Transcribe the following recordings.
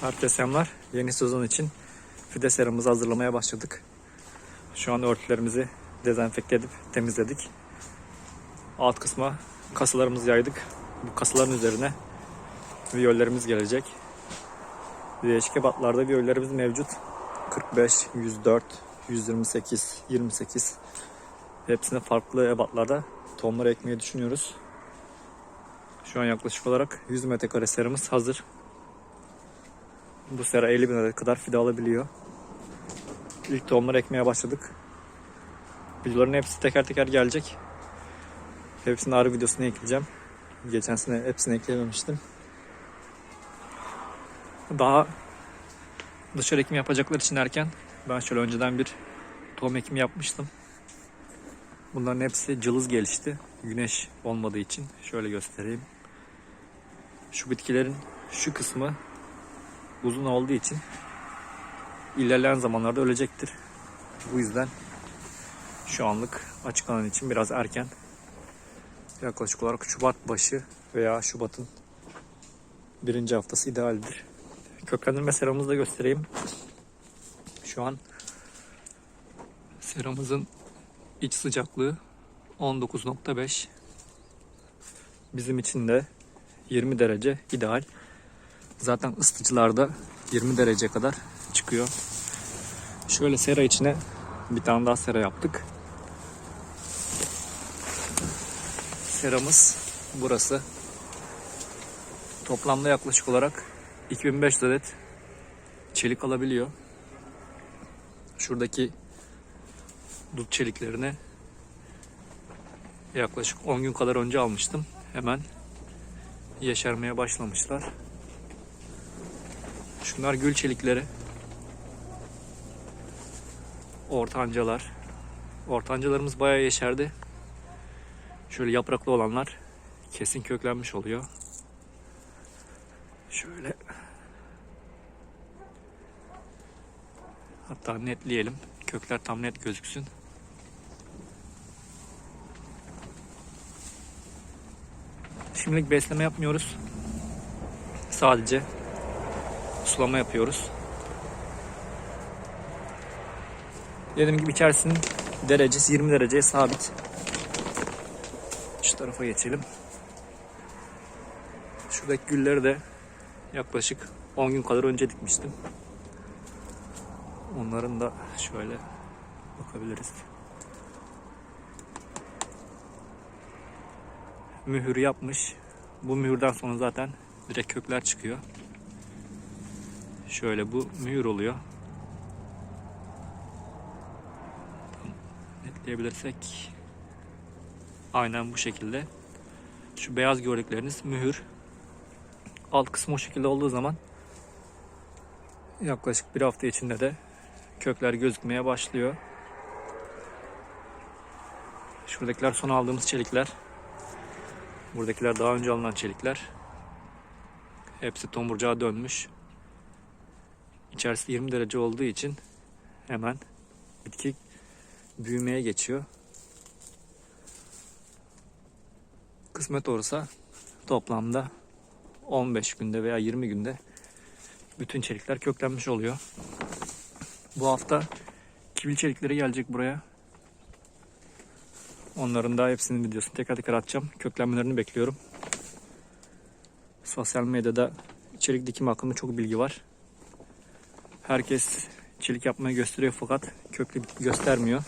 Herkese selamlar. Yeni sezon için fide seramımızı hazırlamaya başladık. Şu an örtülerimizi dezenfekte edip temizledik. Alt kısma kasalarımızı yaydık. Bu kasaların üzerine viyollerimiz gelecek. Değişik ebatlarda viyollerimiz mevcut. 45, 104, 128, 28. Hepsine farklı ebatlarda tohumları ekmeyi düşünüyoruz. Şu an yaklaşık olarak 100 metrekare seramız hazır. Bu sera 50 bin kadar fide alabiliyor. İlk tohumları ekmeye başladık. Videoların hepsi teker teker gelecek. Hepsinin ayrı videosunu ekleyeceğim. Geçen sene hepsini ekleyememiştim. Daha dışarı ekim yapacaklar için erken ben şöyle önceden bir tohum ekimi yapmıştım. Bunların hepsi cılız gelişti. Güneş olmadığı için şöyle göstereyim. Şu bitkilerin şu kısmı uzun olduğu için ilerleyen zamanlarda ölecektir. Bu yüzden şu anlık açık alan için biraz erken. Yaklaşık olarak Şubat başı veya Şubat'ın birinci haftası idealdir. Köklendirme seramımızı da göstereyim. Şu an seramızın iç sıcaklığı 19.5 bizim için de 20 derece ideal. Zaten ısıtıcılarda 20 derece kadar çıkıyor. Şöyle sera içine bir tane daha sera yaptık. Seramız burası. Toplamda yaklaşık olarak 2500 adet çelik alabiliyor. Şuradaki dut çeliklerini yaklaşık 10 gün kadar önce almıştım. Hemen yeşermeye başlamışlar. Şunlar gül çelikleri. Ortancalar. Ortancalarımız bayağı yeşerdi. Şöyle yapraklı olanlar kesin köklenmiş oluyor. Şöyle hatta netleyelim. Kökler tam net gözüksün. Şimdilik besleme yapmıyoruz. Sadece sulama yapıyoruz. Dediğim gibi içerisinin derecesi 20 dereceye sabit. Şu tarafa geçelim. Şuradaki gülleri de yaklaşık 10 gün kadar önce dikmiştim. Onların da şöyle bakabiliriz. Mühür yapmış. Bu mühürden sonra zaten direkt kökler çıkıyor. Şöyle bu mühür oluyor. Netleyebilirsek aynen bu şekilde. Şu beyaz gördükleriniz mühür. Alt kısmı o şekilde olduğu zaman yaklaşık bir hafta içinde de kökler gözükmeye başlıyor. Şuradakiler son aldığımız çelikler. Buradakiler daha önce alınan çelikler. Hepsi tomurcağa dönmüş. İçerisi 20 derece olduğu için hemen bitki büyümeye geçiyor. Kısmet olursa toplamda 15 günde veya 20 günde bütün çelikler köklenmiş oluyor. Bu hafta kivil çelikleri gelecek buraya. Onların da hepsinin videosunu tekrar tekrar atacağım. Köklenmelerini bekliyorum. Sosyal medyada içerik dikim hakkında çok bilgi var. Herkes çelik yapmayı gösteriyor fakat köklü bitki göstermiyor.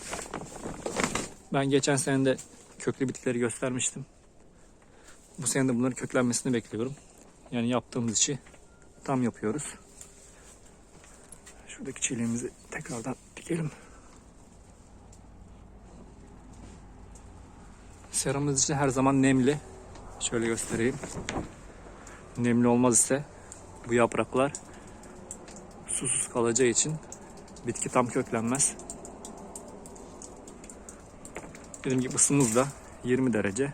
Ben geçen sene de köklü bitkileri göstermiştim. Bu sene de bunların köklenmesini bekliyorum. Yani yaptığımız işi tam yapıyoruz. Şuradaki çeliğimizi tekrardan dikelim. Seramız için her zaman nemli. Şöyle göstereyim. Nemli olmaz ise bu yapraklar susuz kalacağı için bitki tam köklenmez. Dediğim gibi ısımız da 20 derece.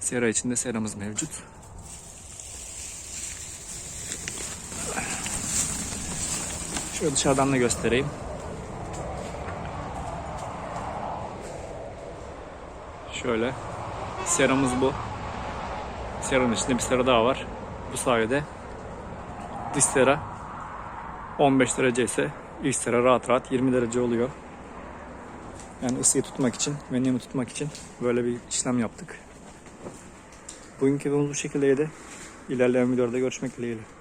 Sera içinde seramız mevcut. Şöyle dışarıdan da göstereyim. Şöyle. Seramız bu. Seranın içinde bir sera daha var. Bu sayede dış sera 15 derece ise iç sera rahat rahat 20 derece oluyor. Yani ısıyı tutmak için ve tutmak için böyle bir işlem yaptık. Bugünkü videomuz bu şekildeydi. İlerleyen videolarda görüşmek dileğiyle.